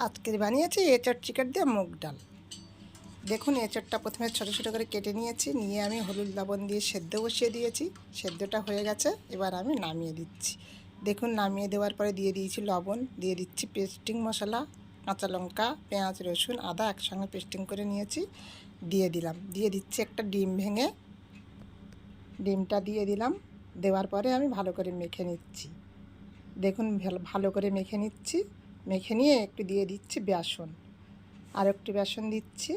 আজকে বানিয়েছি, এঁচড় চিকেন দিয়ে মুগ ডাল। দেখুন, এঁচড়টা প্রথমে ছোটো ছোটো করে কেটে নিয়েছি, নিয়ে আমি হলুদ লবণ দিয়ে সেদ্ধ বসিয়ে দিয়েছি, সেদ্ধটা হয়ে গেছে, এবার আমি নামিয়ে দিচ্ছি। দেখুন, নামিয়ে দেওয়ার পরে দিয়ে দিয়েছি লবণ, দিয়ে দিচ্ছি পেস্টিং মশলা, কাঁচা লঙ্কা, পেঁয়াজ, রসুন, আদা একসঙ্গে পেস্টিং করে নিয়েছি, দিয়ে দিলাম। দিয়ে দিচ্ছি একটা ডিম ভেঙে, ডিমটা দিয়ে দিলাম, দেওয়ার পরে আমি ভালো করে মেখে নিচ্ছি। দেখুন ভালো- করে মেখে নিচ্ছি। মেখে নিয়ে একটু দিয়ে দিচ্ছি বেসন। আর একটু বেসন দিচ্ছি।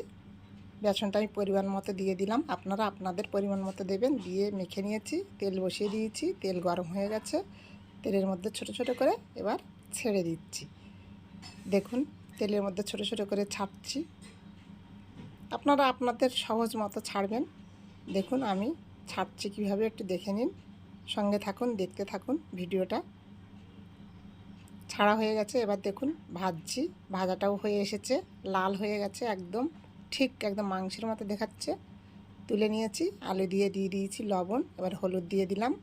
বেসনটা আমি পরিমাণ মতো দিয়ে দিলাম। আপনারা আপনাদের পরিমাণ মতো দেবেন। দিয়ে মেখে নিয়েছি। তেল বসিয়ে দিয়েছি। তেল গরম হয়ে গেছে। তেলের মধ্যে ছোট ছোট করে এবার ছেড়ে দিচ্ছি। দেখুন, তেলের মধ্যে ছোট ছোট করে ছাড়ছি। আপনারা আপনাদের সহজ মতো ছাড়বেন। দেখুন, আমি ছাড়ছি কীভাবে একটু দেখে নিন। সঙ্গে থাকুন, দেখতে থাকুন ভিডিওটা। ছাড়া হয়ে গেছে। এবার দেখুন, ভাজছি। ভাজাটাও হয়ে এসেছে। লাল হয়ে গেছে একদম। ঠিক একদম মাংসের মতো দেখাচ্ছে। তুলে নিয়েছি। আলু দিয়ে দিয়ে দিয়েছি লবণ। এবার হলুদ দিয়ে দিলাম।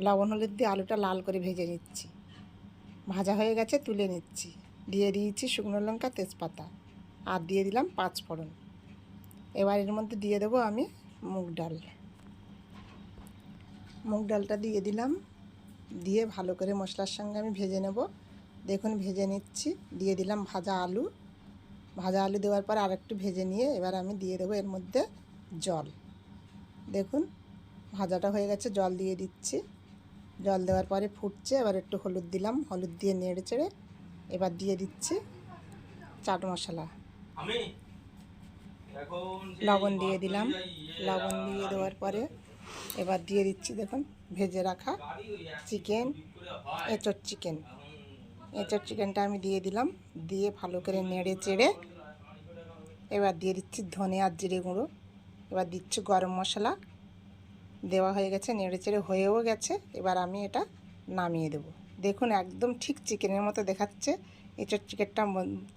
লবণ, হলুদ দিয়ে আলুটা লাল করে ভেজে নিচ্ছি। ভাজা হয়ে গেছে, তুলে নিচ্ছি। দিয়ে দিয়েছি শুকনো লঙ্কা, তেজপাতা। আর দিয়ে দিলাম পাঁচ ফোড়ন এবার এর মধ্যে দিয়ে দেবো আমি মুগ ডাল। মুগ ডালটা দিয়ে দিলাম। দিয়ে ভালো করে মশলার সঙ্গে আমি ভেজে নেব। দেখুন ভেজে নিচ্ছি দিয়ে দিলাম ভাজা আলু। ভাজা আলু দেওয়ার পর আর একটু ভেজে নিয়ে এবার আমি দিয়ে দেবো এর মধ্যে জল। দেখুন ভাজাটা হয়ে গেছে জল দিয়ে দিচ্ছি। জল দেওয়ার পরে ফুটছে এবার একটু হলুদ দিলাম হলুদ দিয়ে নেড়ে চেড়ে এবার দিয়ে দিচ্ছি চাট মশলা। লবণ দিয়ে দিলাম ইয়ে, লবণ দিয়ে দেওয়ার পরে এবার দিয়ে দিচ্ছি দেখুন, ভেজে রাখা চিকেন এঁচড় চিকেন এঁচড় চিকেনটা আমি দিয়ে দিলাম, দিয়ে ভালো করে নেড়ে চেড়ে এবার দিয়ে দিচ্ছি ধনে আর জিরে গুঁড়ো। এবার দিচ্ছি গরম মশলা, দেওয়া হয়ে গেছে, নেড়ে চেড়ে হয়েও গেছে, এবার আমি এটা নামিয়ে দেব। দেখুন একদম ঠিক চিকেনের মতো দেখাচ্ছে এঁচড় চিকেনটা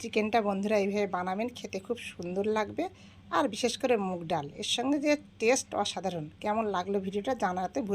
চিকেনটা বন্ধুরা এইভাবে বানাবেন, খেতে খুব সুন্দর লাগবে আর বিশেষ করে মুগ ডাল। এর সঙ্গে যে টেস্ট অসাধারণ। কেমন লাগল ভিডিওটা জানাতে